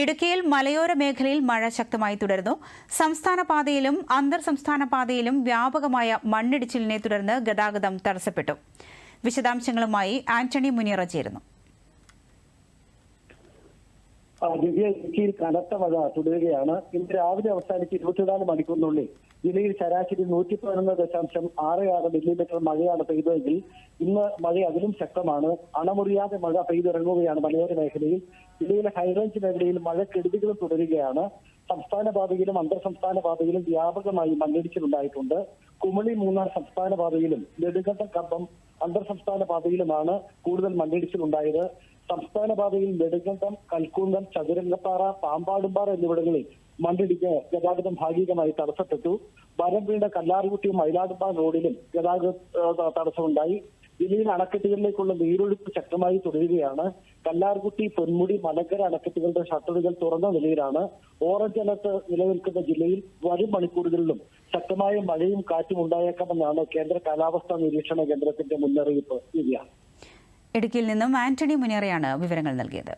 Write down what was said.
ഇടുക്കിയിൽ മലയോര മേഖലയിൽ മഴ ശക്തമായി തുടരുന്നു. സംസ്ഥാന പാതയിലും അന്തർ സംസ്ഥാന പാതയിലും വ്യാപകമായ മണ്ണിടിച്ചിലിനെ തുടർന്ന് ഗതാഗതം തടസ്സപ്പെട്ടു. വിശദാംശങ്ങളുമായി ആന്റണി മുനിയറ ചേരുന്നു. ദിവ്യ ഇടുക്കിയിൽ കനത്ത മഴ തുടരുകയാണ്. ഇന്ന് രാവിലെ അവസാനിച്ച് ഇരുപത്തിനാല് മണിക്കൂറിനുള്ളിൽ ജില്ലയിൽ ശരാശരി നൂറ്റി പതിനൊന്ന് ദശാംശം ആറ് ആറ് മില്ലിമീറ്റർ മഴയാണ് പെയ്തതെങ്കിൽ ഇന്ന് മഴ അതിലും ശക്തമാണ്. അണമുറിയാതെ മഴ പെയ്തിറങ്ങുകയാണ് മലയോര മേഖലയിൽ. ജില്ലയിലെ ഹൈറേഞ്ച് മേഖലയിൽ മഴ കെടുതികളും തുടരുകയാണ്. സംസ്ഥാന പാതയിലും അന്തർ സംസ്ഥാന പാതയിലും വ്യാപകമായി മണ്ണിടിച്ചിലുണ്ടായിട്ടുണ്ട്. കുമളി മൂന്നാർ സംസ്ഥാന പാതയിലും നെടുങ്കണ്ടം കമ്പം അന്തർ സംസ്ഥാന പാതയിലുമാണ് കൂടുതൽ മണ്ണിടിച്ചിലുണ്ടായത്. സംസ്ഥാന പാതയിൽ നെടുങ്കണ്ടം കൽക്കുന്തം ചതുരംഗപ്പാറ പാമ്പാടുംപാറ എന്നിവിടങ്ങളിൽ മണ്ണിടിഞ്ഞ് ഗതാഗതം ഭാഗികമായി തടസ്സപ്പെട്ടു. മരം വീണ്ട കല്ലാറുകുട്ടി മയിലാടുംപാറ റോഡിലും ഗതാഗത തടസ്സമുണ്ടായി. ജില്ലയിൽ അണക്കെട്ടുകളിലേക്കുള്ള നീരൊഴുക്ക് ശക്തമായി തുടരുകയാണ്. കല്ലാർകുട്ടി പൊന്മുടി മലക്കര അണക്കെട്ടുകളുടെ ഷട്ടറുകൾ തുറന്ന നിലയിലാണ് ഓറഞ്ച് അലർട്ട് നിലനിൽക്കുന്ന ജില്ലയിൽ വരും മണിക്കൂറുകളിലും ശക്തമായ മഴയും കാറ്റും ഉണ്ടായേക്കാമെന്നാണ് കേന്ദ്ര കാലാവസ്ഥാ നിരീക്ഷണ കേന്ദ്രത്തിന്റെ മുന്നറിയിപ്പ്. ദിവ്യ. ഇടുക്കിയിൽ നിന്നും ആന്റണി മുനിയറയാണ് വിവരങ്ങൾ നൽകിയത്